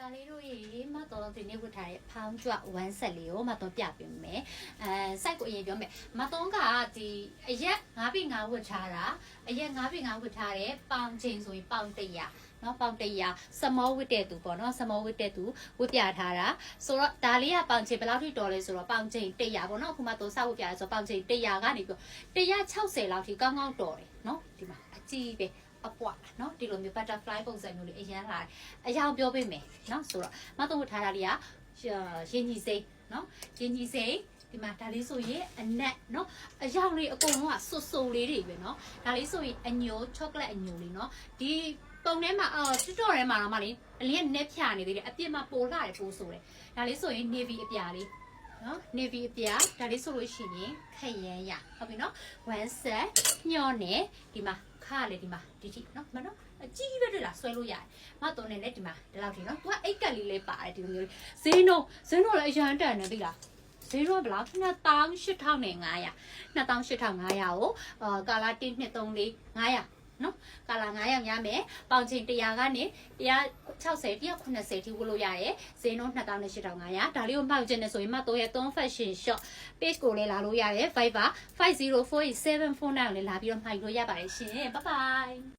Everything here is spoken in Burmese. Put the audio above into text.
ကာလေးတို့ရေမတော်ဒီနေ့ဝတ်ထားတဲ့ဖောင်းကြွဝမ်းဆက်လေးကိုမတော်ပြပေးမယ်အဲစိုက်ကိုအရင်ပြောမယ်မတော်ကဒီအရက်၅ပိ၅ဝတ်ထားတာအရက်၅ပိ၅ဝတ်ထားတဲ့ပေါင်ချိန်ဆိုရင်ပေါင်100နော်ပေါင်100စမောဝတ်တဲ့သူပေါ့နော်စမောဝတ်တဲ့သူဝတ်ပြထားတာဆိုတော့ဒါလေးကပေါင်ချိန်ဘယ်လောက်ထိတော်လဲဆိုတော့ပေါင်ချိန်100ပေါ့နော်အခုမှတော့စောက်ဝတ်ပြရဲဆိုပေါင်ချိန်100ကနေပြီး160လောက်ထိကောင်းကောင်းတော်တယ်နော်ဒီမှာအကြည့်ပဲအပွားနော် ဒီလိုမျိုး butterfly ပုံစံမျိုးလေးအရန်လာတယ်အရာပြောပေးမယ်နော်ဆိုတော့မတော့ထားတာလေးကရင်ကြီးစိမ့်နော်ရင်ကြီးစိမ့်ဒီမှာဒါလေးဆိုရင်အနက်နော်အယောင်လေးအကုန်လုံးကဆွဆွလေးတွေပဲနော်ဒါလေးဆိုရင်အညို chocolate အညိုလေးနော်ဒီပုံထဲမှာအော်တွတော်ထဲမှာတော့မလေးအလင်းနဲ့ဖြာနေသေးတယ်အပြစ်မှာပိုလာတယ်ပိုဆိုတယ်ဒါလေးဆိုရင် navy အပြာလေးနော် navy အပြာဒါလေးဆိုလို့ရှိရင်ခရမ်းရဟုတ်ပြီနော် one set ညောနေဒီမှာခါလေဒီမှာဒီထိနော်မနော်အ ကြီးပဲတွေ့လားဆွဲလို့ရတယ်မတော်နေနဲ့ဒီမှာဒီလောက်ထိနော်သူကအိတ်ကက်လေးလေးပါတယ်ဒီလိုမျိုးလေးဈေးနှုန်းဈေးနှုန်းလည်းအရန်တန်နေပြီလားဈေးတော့ဘလား28,500 28,500ကိုအာကာလာ1 2 3 4 500နော်ကာလာ900ရမယ်ပေါင်ချိန်100ကနေ160 180ထိဝတ်လို့ရတယ်ဈေးနှုန်း28,500ဒါလေးကိုမှောက်ခြင်းနဲ့ဆိုရင်မှတော့ရဲ့3 fashion shop page ကိုလည်းလာလို့ရတယ် Viber 504749ကိုလည်းလာပြီးတော့မှိုက်လို့ရပါတယ်ရှင် bye bye